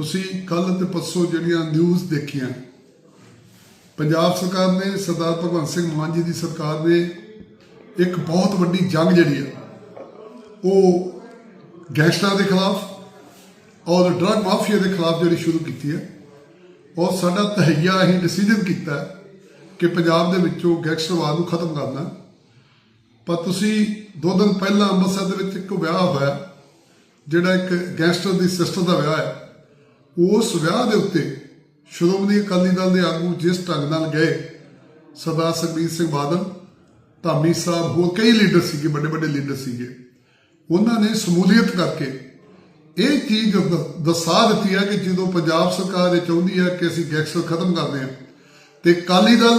ਤੁਸੀਂ ਕੱਲ ਤੇ ਪਰਸੋਂ ਜਿਹੜੀਆਂ ਨਿਊਜ਼ ਦੇਖੀਆਂ, ਪੰਜਾਬ ਸਰਕਾਰ ਨੇ ਸਰਦਾਰ ਭਗਵੰਤ ਸਿੰਘ ਮਾਨ ਜੀ ਦੀ ਸਰਕਾਰ ਨੇ ਇੱਕ ਬਹੁਤ ਵੱਡੀ ਜੰਗ ਜਿਹੜੀ ਹੈ ਉਹ ਗੈਂਗਸਟਰਾਂ ਦੇ ਖਿਲਾਫ ਔਰ ਡਰਗ ਮਾਫੀਆ ਦੇ ਖਿਲਾਫ ਜਿਹੜੀ ਸ਼ੁਰੂ ਕੀਤੀ ਹੈ, ਔਰ ਸਾਡਾ ਤਹਈਆ ਅਸੀਂ ਡਿਸੀਜਨ ਕੀਤਾ ਕਿ ਪੰਜਾਬ ਦੇ ਵਿੱਚੋਂ ਗੈਂਗਸਟਰਵਾਦ ਨੂੰ ਖਤਮ ਕਰਨਾ। ਪਰ ਤੁਸੀਂ ਦੋ ਦਿਨ ਪਹਿਲਾਂ ਅੰਮ੍ਰਿਤਸਰ ਦੇ ਵਿੱਚ ਇੱਕ ਵਿਆਹ ਹੋਇਆ, ਜਿਹੜਾ ਇੱਕ ਗੈਂਗਸਟਰ ਦੀ ਸਿਸਟਰ ਦਾ ਵਿਆਹ ਹੈ ਉਸ ਵਿਆਹ ਦੇ ਉੱਤੇ ਸ਼੍ਰੋਮਣੀ ਅਕਾਲੀ ਦਲ ਦੇ ਆਗੂ ਜਿਸ ਢੰਗ ਨਾਲ ਗਏ, ਸਰਦਾਰ ਸੁਖਬੀਰ ਸਿੰਘ ਬਾਦਲ, ਧਾਮੀ ਸਾਹਿਬ, ਹੋਰ ਕਈ ਲੀਡਰ ਸੀਗੇ, ਵੱਡੇ ਵੱਡੇ ਲੀਡਰ ਸੀਗੇ। ਉਹਨਾਂ ਨੇ ਸਮੂਲੀਅਤ ਕਰਕੇ ਇਹ ਚੀਜ਼ ਦ- ਦਰਸਾ ਦਿੱਤੀ ਹੈ ਕਿ ਜਦੋਂ ਪੰਜਾਬ ਸਰਕਾਰ ਇਹ ਚਾਹੁੰਦੀ ਹੈ ਕਿ ਅਸੀਂ ਗੈਂਗਸਟਰ ਖਤਮ ਕਰਦੇ ਹਾਂ ਤੇ ਅਕਾਲੀ ਦਲ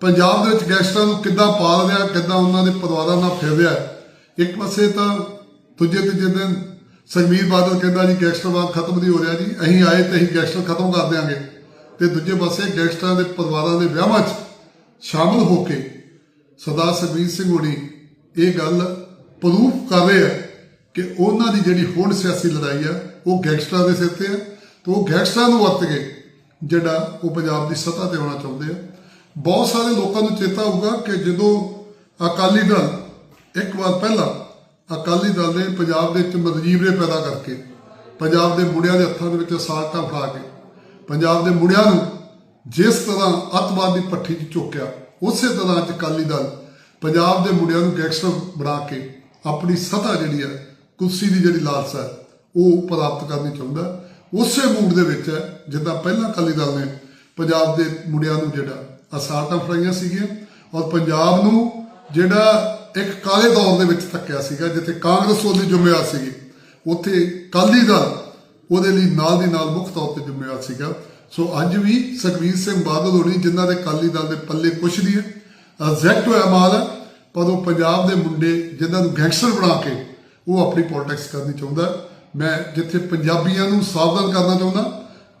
ਪੰਜਾਬ ਦੇ ਵਿੱਚ ਗੈਂਗਸਟਰਾਂ ਨੂੰ ਕਿੱਦਾਂ ਪਾਲ ਰਿਹਾ, ਕਿੱਦਾਂ ਉਹਨਾਂ ਦੇ ਪਰਿਵਾਰਾਂ ਨਾਲ ਫਿਰ ਰਿਹਾ, ਇੱਕ ਪਾਸੇ ਤਾਂ ਦੂਜੇ ਤੀਜੇ ਦਿਨ ਸੁਖਬੀਰ ਬਾਦਲ ਕਹਿੰਦਾ ਜੀ ਗੈਂਗਸਟਰਵਾਦ ਖਤਮ ਨਹੀਂ ਹੋ ਰਿਹਾ ਜੀ। ਅਸੀਂ ਆਏ ਤੇ ਅਸੀਂ ਗੈਂਗਸਟਰ ਖਤਮ ਕਰ ਦਿਆਂਗੇ। ਤੇ ਦੂਜੇ ਪਾਸੇ ਗੈਂਗਸਟਰਾਂ ਦੇ ਪਰਿਵਾਰਾਂ ਦੇ ਵਿਆਹਾਂ 'ਚ ਸ਼ਾਮਲ ਹੋ ਕੇ ਸਰਦਾਰ ਸੁਖਬੀਰ ਸਿੰਘ ਹੋਣੀ ਇਹ ਗੱਲ ਪ੍ਰੂਫ ਕਰ ਰਹੇ ਆ ਕਿ ਉਹਨਾਂ ਦੀ ਜਿਹੜੀ ਹੁਣ ਸਿਆਸੀ ਲੜਾਈ ਆ, ਉਹ ਗੈਂਗਸਟਰਾਂ ਦੇ ਸਿਰ ਤੇ ਆ ਤੇ ਉਹ ਗੈਂਗਸਟਰਾਂ ਨੂੰ ਵਰਤ ਕੇ ਜਿਹੜਾ ਉਹ ਪੰਜਾਬ ਦੀ ਸੱਤਾ ਤੇ ਆਉਣਾ ਚਾਹੁੰਦੇ ਆ। ਬਹੁਤ ਸਾਰੇ ਲੋਕਾਂ ਨੂੰ ਚੇਤਾ ਹੋਊਗਾ ਕਿ ਜਦੋਂ ਅਕਾਲੀ ਦਲ ਇੱਕ ਵਾਰ ਪਹਿਲਾਂ ਅਕਾਲੀ ਦਲ ਨੇ ਪੰਜਾਬ ਦੇ ਵਿੱਚ ਮਰਜੀਵਰੇ ਪੈਦਾ ਕਰਕੇ ਪੰਜਾਬ ਦੇ ਮੁੰਡਿਆਂ ਦੇ ਹੱਥਾਂ ਦੇ ਵਿੱਚ ਅਸਾਲਟਾਂ ਫੜਾ ਕੇ ਪੰਜਾਬ ਦੇ ਮੁੰਡਿਆਂ ਨੂੰ ਜਿਸ ਤਰ੍ਹਾਂ ਅੱਤਵਾਦ ਦੀ ਪੱਠੀ 'ਚ ਚੁੱਕਿਆ, ਉਸੇ ਤਰ੍ਹਾਂ ਅੱਜ ਅਕਾਲੀ ਦਲ ਪੰਜਾਬ ਦੇ ਮੁੰਡਿਆਂ ਨੂੰ ਗੈਂਗਸਟਰ ਬਣਾ ਕੇ ਆਪਣੀ ਸੱਤਾ ਜਿਹੜੀ ਹੈ, ਕੁਰਸੀ ਦੀ ਜਿਹੜੀ ਲਾਲਸਾ ਹੈ, ਉਹ ਪ੍ਰਾਪਤ ਕਰਨੀ ਚਾਹੁੰਦਾ ਉਸੇ ਮੂਡ ਦੇ ਵਿੱਚ ਹੈ, ਜਿੱਦਾਂ ਪਹਿਲਾਂ ਅਕਾਲੀ ਦਲ ਨੇ ਪੰਜਾਬ ਦੇ ਮੁੰਡਿਆਂ ਨੂੰ ਜਿਹੜਾ ਅਸਾਲਟਾਂ ਫੜਾਈਆਂ ਸੀਗੀਆਂ ਔਰ ਪੰਜਾਬ ਨੂੰ ਜਿਹੜਾ ਇੱਕ ਕਾਲੇ ਦੌਰ ਦੇ ਵਿੱਚ ਤੱਕਿਆ ਸੀਗਾ, ਜਿੱਥੇ ਕਾਂਗਰਸ ਉਹਦੀ ਜ਼ਿੰਮੇਵਾਰ ਸੀਗੀ। ਉੱਥੇ ਅਕਾਲੀ ਦਲ ਉਹਦੇ ਲਈ ਨਾਲ ਦੀ ਨਾਲ ਮੁੱਖ ਤੌਰ ਤੇ ਜ਼ਿੰਮੇਵਾਰ ਸੀਗਾ। ਸੋ ਅੱਜ ਵੀ ਸੁਖਬੀਰ ਸਿੰਘ ਬਾਦਲ ਹੋਣੀ, ਜਿਨ੍ਹਾਂ ਦੇ ਅਕਾਲੀ ਦਲ ਦੇ ਪੱਲੇ ਕੁਛ ਨਹੀਂ ਹੈ ਐਗਜ਼ੈਕਟ ਹੋਇਆ ਮਾਲ ਹੈ, ਪਰ ਉਹ ਪੰਜਾਬ ਦੇ ਮੁੰਡੇ ਜਿਨ੍ਹਾਂ ਨੂੰ ਗੈਂਗਸਟਰ ਬਣਾ ਕੇ ਉਹ ਆਪਣੀ ਪੋਲਿਟਿਕਸ ਕਰਨੀ ਚਾਹੁੰਦਾ ਮੈਂ ਜਿੱਥੇ ਪੰਜਾਬੀਆਂ ਨੂੰ ਸਾਵਧਾਨ ਕਰਨਾ ਚਾਹੁੰਦਾ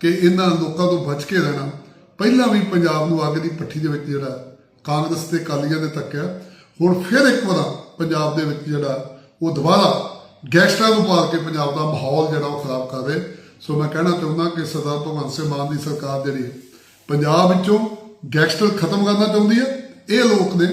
ਕਿ ਇਹਨਾਂ ਲੋਕਾਂ ਤੋਂ ਬਚ ਕੇ ਰਹਿਣਾ। ਪਹਿਲਾਂ ਵੀ ਪੰਜਾਬ ਨੂੰ ਅੱਗ ਦੀ ਪੱਠੀ ਦੇ ਵਿੱਚ ਜਿਹੜਾ ਕਾਂਗਰਸ ਤੇ ਅਕਾਲੀਆਂ ਨੇ ਤੱਕਿਆ ਹੁਣ ਫਿਰ ਇੱਕ ਵਾਰ ਪੰਜਾਬ ਦੇ ਵਿੱਚ ਜਿਹੜਾ ਉਹ ਦੁਬਾਰਾ ਗੈਂਗਸਟਰਾਂ ਨੂੰ ਪਾਲ ਕੇ ਪੰਜਾਬ ਦਾ ਮਾਹੌਲ ਜਿਹੜਾ ਉਹ ਖਰਾਬ ਕਰ ਰਹੇ। ਸੋ ਮੈਂ ਕਹਿਣਾ ਚਾਹੁੰਦਾ ਕਿ ਸਰਦਾਰ ਭਗਵੰਤ ਸਿੰਘ ਮਾਨ ਦੀ ਸਰਕਾਰ ਜਿਹੜੀ ਪੰਜਾਬ ਵਿੱਚੋਂ ਗੈਂਗਸਟਰ ਖਤਮ ਕਰਨਾ ਚਾਹੁੰਦੀ ਹੈ। ਇਹ ਲੋਕ ਨੇ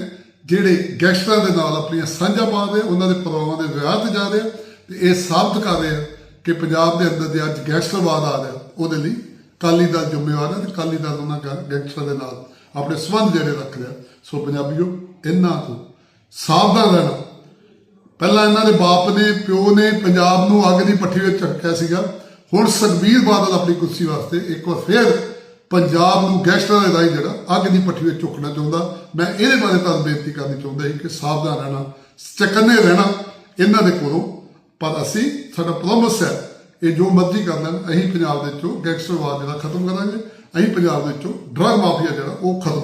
ਜਿਹੜੇ ਗੈਂਗਸਟਰਾਂ ਦੇ ਨਾਲ ਆਪਣੀਆਂ ਸਾਂਝਾਂ ਪਾ ਰਹੇ, ਉਹਨਾਂ ਦੇ ਪਰਿਵਾਰਾਂ ਦੇ ਵਿਆਹ ਤੇ ਜਾ ਰਹੇ ਆ ਤੇ ਇਹ ਸਾਬਤ ਕਰ ਰਹੇ ਆ ਕਿ ਪੰਜਾਬ ਦੇ ਅੰਦਰ ਜੇ ਅੱਜ ਗੈਂਗਸਟਰਵਾਦ ਆ ਰਿਹਾ। ਉਹਦੇ ਲਈ ਕਾਲੀ ਦਲ ਜ਼ਿੰਮੇਵਾਰ ਹੈ ਤੇ ਕਾਲੀ ਦਲ ਉਹਨਾਂ ਗਾ- ਗੈਂਗਸਟਰਾਂ ਦੇ ਨਾਲ ਆਪਣੇ ਸਬੰਧ ਜਿਹੜੇ ਰੱਖਦੇ ਆ ਸੋ ਪੰਜਾਬੀਓ ਇਹਨਾਂ ਤੋਂ ਸਾਵਧਾਨ। ਰਹਿਣਾ ਪਹਿਲਾਂ ਇਹਨਾਂ ਦੇ ਬਾਪ ਨੇ, ਪਿਓ ਨੇ ਪੰਜਾਬ ਨੂੰ ਅੱਗ ਦੀ ਪੱਠੀ ਵਿੱਚ ਚੱਕਿਆ ਸੀਗਾ। ਹੁਣ ਸੁਖਬੀਰ ਬਾਦਲ ਆਪਣੀ ਕੁਰਸੀ ਵਾਸਤੇ ਇੱਕ ਵਾਰ ਫੇਰ ਪੰਜਾਬ ਨੂੰ ਗੈਂਗਸਟਰਾਂ ਦੇ ਰਾਹੀਂ ਜਿਹੜਾ ਅੱਗ ਦੀ ਪੱਠੀ ਵਿੱਚ ਚੁੱਕਣਾ ਚਾਹੁੰਦਾ। ਮੈਂ ਇਹਦੇ ਬਾਰੇ ਤੁਹਾਨੂੰ ਬੇਨਤੀ ਕਰਨੀ ਚਾਹੁੰਦਾ ਸੀ ਕਿ ਸਾਵਧਾਨ ਰਹਿਣਾ ਚਕੰਨੇ ਰਹਿਣਾ ਇਹਨਾਂ ਦੇ ਕੋਲੋਂ। ਪਰ ਅਸੀਂ, ਸਾਡਾ ਪ੍ਰੋਮਿਸ ਹੈ, ਇਹ ਜੋ ਮਰਜ਼ੀ ਕਰ ਲੈਣ, ਅਸੀਂ ਪੰਜਾਬ ਦੇ ਵਿੱਚੋਂ ਗੈਂਗਸਟਰਵਾਦ ਜਿਹੜਾ ਖਤਮ ਕਰਾਂਗੇ। ਅਸੀਂ ਪੰਜਾਬ ਦੇ ਵਿੱਚੋਂ ਡਰਗ ਮਾਫੀਆ ਜਿਹੜਾ ਉਹ ਖਤਮ